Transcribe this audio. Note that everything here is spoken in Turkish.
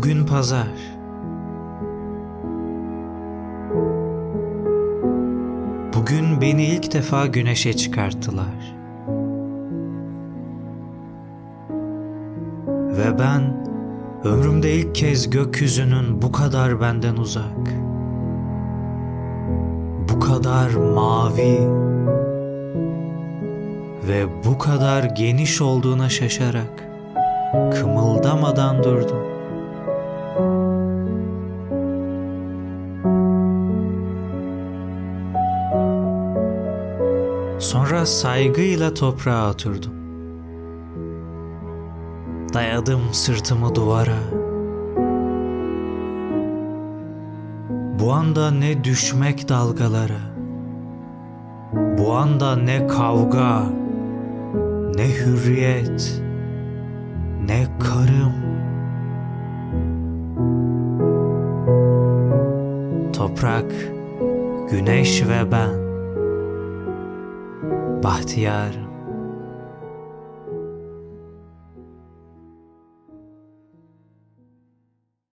Bugün pazar. Bugün beni ilk defa güneşe çıkarttılar. Ve ben ömrümde ilk kez gökyüzünün bu kadar benden uzak, bu kadar mavi ve bu kadar geniş olduğuna şaşarak kımıldamadan durdum. Sonra saygıyla toprağa oturdum. Dayadım sırtımı duvara. Bu anda ne düşmek dalgalara. Bu anda ne kavga, ne hürriyet, ne karım. Toprak, güneş ve ben. baħtjar.